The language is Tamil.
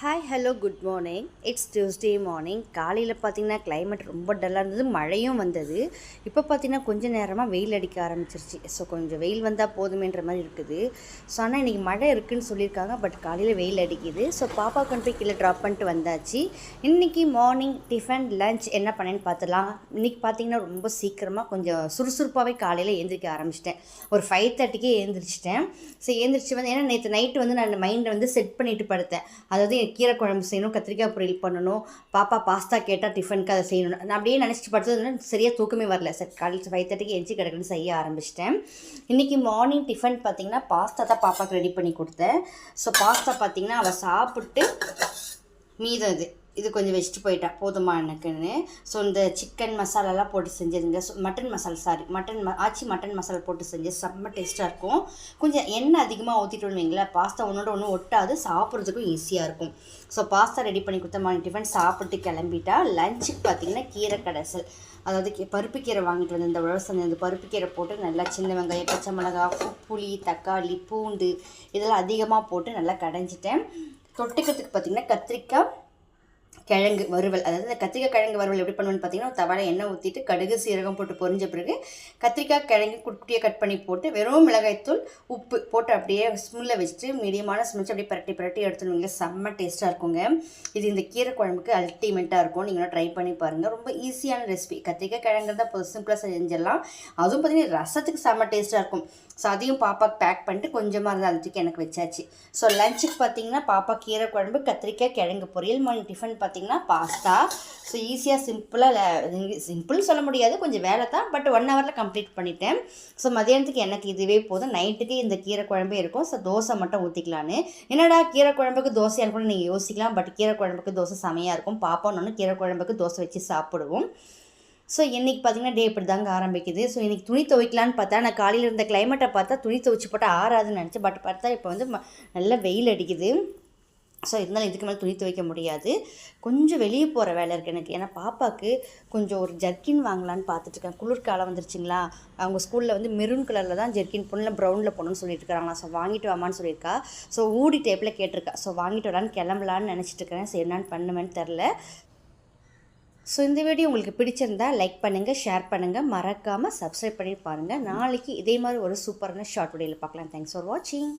Hi hello good morning it's Tuesday morning காலையில் பார்த்தீங்கன்னா கிளைமேட் ரொம்ப டல்லாக இருந்தது மழையும் வந்தது. இப்போ பார்த்தீங்கன்னா கொஞ்ச நேரமாக வெயில் அடிக்க ஆரம்பிச்சிருச்சு. ஸோ கொஞ்சம் வெயில் வந்தால் போதுமேன்ற மாதிரி இருக்குது. ஸோ ஆனால் இன்றைக்கி மழை இருக்குதுன்னு சொல்லியிருக்காங்க பட் காலையில் வெயில் அடிக்குது. ஸோ பாப்பா கொண்டு போய் கீழே ட்ராப் பண்ணிட்டு வந்தாச்சு. இன்றைக்கி மார்னிங் டிஃபன் லஞ்ச் என்ன பண்ணேன்னு பார்த்துலாம் இன்றைக்கி பார்த்தீங்கன்னா ரொம்ப சீக்கிரமாக கொஞ்சம் சுறுசுறுப்பாகவே காலையில் எழுந்திரிக்க ஆரம்பிச்சிட்டேன். ஒரு ஃபைவ் தேர்ட்டிக்கே எழுந்திரிச்சிட்டேன் ஸோ எழுந்திரிச்சு வந்து ஏன்னா நேற்று நைட்டு வந்து நான் மைண்டை வந்து செட் பண்ணிட்டு படுத்தேன். அதாவது கீரை குழம்பு செய்யணும் கத்திரிக்காய் பொரியல் பண்ணணும் பாப்பா பாஸ்தா கேட்டால் டிஃபனுக்கு அதை செய்யணும். நான் அப்படியே நினச்சிட்டு படுத்தது சரியாக தூக்கமே வரல. சார் காலையில் ஃபைவ் தேர்ட்டிக்கு எஞ்சி கிடக்குன்னு செய்ய ஆரம்பிச்சிட்டேன். இன்றைக்கி மார்னிங் டிஃபன் பார்த்தீங்கன்னா பாஸ்தா தான் பாப்பாவுக்கு ரெடி பண்ணி கொடுத்தேன். ஸோ பாஸ்தா பார்த்திங்கன்னா அவள் சாப்பிட்டு மீதம் இது. இது கொஞ்சம் வச்சுட்டு போயிட்டா போதுமா எனக்குன்னு. ஸோ இந்த சிக்கன் மசாலாலாம் போட்டு செஞ்சதுங்க so mutton masala sorry mutton ம ஆச்சி மட்டன் மசாலா போட்டு செஞ்சு செம்ம டேஸ்ட்டாக இருக்கும். கொஞ்சம் எண்ணெய் அதிகமாக ஊற்றிட்டு வைங்களேன் பாஸ்தா ஒன்றோட ஒன்று ஒட்டாது சாப்பிட்றதுக்கும் ஈஸியாக இருக்கும். ஸோ பாஸ்தா ரெடி பண்ணி கொடுத்த மார்னிங் டிஃபன் சாப்பிட்டு கிளம்பிட்டா லஞ்சுக்கு பார்த்தீங்கன்னா கீரை கடைசல். அதாவது கீ- பருப்பு கீரை வாங்கிட்டு வந்து இந்த உழவு இந்த பருப்பு கீரை போட்டு நல்லா சின்ன வெங்காயம் பச்சை மிளகாய் புளி தக்காளி பூண்டு இதெல்லாம் அதிகமாக போட்டு நல்லா கடைஞ்சிட்டேன். தொட்டுக்கிறதுக்கு பார்த்தீங்கன்னா கத்திரிக்காய் கிழங்கு வறுவல். அதாவது இந்த கத்திரிக்காய் கிழங்கு வறுவல் எப்படி பண்ணுவேன்னு பார்த்தீங்கன்னா தவால எண்ணெய் ஊற்றிட்டு கடுகு சீரகம் போட்டு பொரிஞ்ச பிறகு கத்திரிக்காய் கிழங்கு குட்டியாக கட் பண்ணி போட்டு வெறும் மிளகாய்த்தூள் உப்பு போட்டு அப்படியே ஸ்மெல்ல வச்சுட்டு மீடியமான ஸ்மில்ஸ் அப்படியே பரட்டி பரட்டி எடுத்துருவீங்க செம்ம டேஸ்ட்டாக இருக்குங்க. இது இந்த கீரை குழம்புக்கு அல்டிமேட்டாக இருக்கும். நீங்களும் ட்ரை பண்ணி பாருங்கள் ரொம்ப ஈஸியான ரெசிபி கத்திரிக்காய் கிழங்கு தான் போதும். சிம்பிளாக செஞ்சிடலாம். அதுவும் பார்த்தீங்கன்னா ரசத்துக்கு செம்ம டேஸ்ட்டாக இருக்கும். ஸோ அதையும் பாப்பாக்கு பேக் பண்ணிட்டு கொஞ்சமாக இருந்தால் அதுக்கு எனக்கு வச்சாச்சு. ஸோ லஞ்சுக்கு பார்த்தீங்கன்னா பாப்பா கீரை குழம்பு கத்திரிக்காய் கிழங்கு பொரியல் மார்னிங் டிஃபன் பார்த்தீங்கன்னா பாஸ்தா ஸோ ஈஸியாக சிம்பிளாக சிம்பிள்னு சொல்ல முடியாது கொஞ்சம் வேலை தான் பட் ஒன் ஹவரில் கம்ப்ளீட் பண்ணிட்டேன். ஸோ மதியானத்துக்கு எனக்கு இதுவே போதும். நைட்டுக்கு இந்த கீரை குழம்பே இருக்கும். ஸோ தோசை மட்டும் ஊற்றிக்கலான்னு என்னடா கீரை குழம்புக்கு தோசையாக கூட நீங்கள் யோசிக்கலாம் பட் கீரை குழம்புக்கு தோசை செமையாக இருக்கும். பாப்பா ஒன்று கீரை குழம்புக்கு தோசை வச்சு சாப்பிடுவோம். ஸோ இன்றைக்கி பார்த்தீங்கன்னா டே இப்படி தாங்க ஆரம்பிக்குது. ஸோ இன்றைக்கி துணி துவைக்கலான்னு பார்த்தா நான் காலையில் இருந்த கிளைமேட்டை பார்த்தா துணி துவைச்சி போட்டால் ஆறாதுன்னு நினச்சேன். பட் பார்த்தா இப்போ வந்து ம- நல்ல வெயில் அடிக்குது. ஸோ இருந்தாலும் இதுக்கு மேலே துணி துவைக்க முடியாது. கொஞ்சம் வெளியே போகிற வேலை இருக்குது எனக்கு. ஏன்னா பாப்பாவுக்கு கொஞ்சம் ஒரு ஜர்க்கின் வாங்கலான்னு பார்த்துட்ருக்கேன் குளிர்காலம் வந்துருச்சுங்களா? அவங்க ஸ்கூலில் வந்து மெரூன் கலரில் தான் ஜெர்க்கின் பொண்ணில் ப்ரௌனில் போகணும்னு சொல்லிட்டு இருக்காங்களா ஸோ வாங்கிட்டு வாமான்னு சொல்லியிருக்கா. ஸோ ஊடி டைப்பில் கேட்டிருக்கா. ஸோ வாங்கிட்டு வரலான்னு கிளம்பலான்னு நினச்சிட்டு இருக்கிறேன் சரி என்னன்னு பண்ணுவேன்னு தெரில ஸோ இந்த வீடியோ உங்களுக்கு பிடிச்சிருந்தா லைக் பண்ணுங்கள் ஷேர் பண்ணுங்கள் மறக்காமல் சப்ஸ்கிரைப் பண்ணி பாருங்கள் நாளைக்கு இதே மாதிரி ஒரு சூப்பரான ஷார்ட் வீடியோவில் பார்க்கலாம் தேங்க்ஸ் ஃபார் வாட்சிங்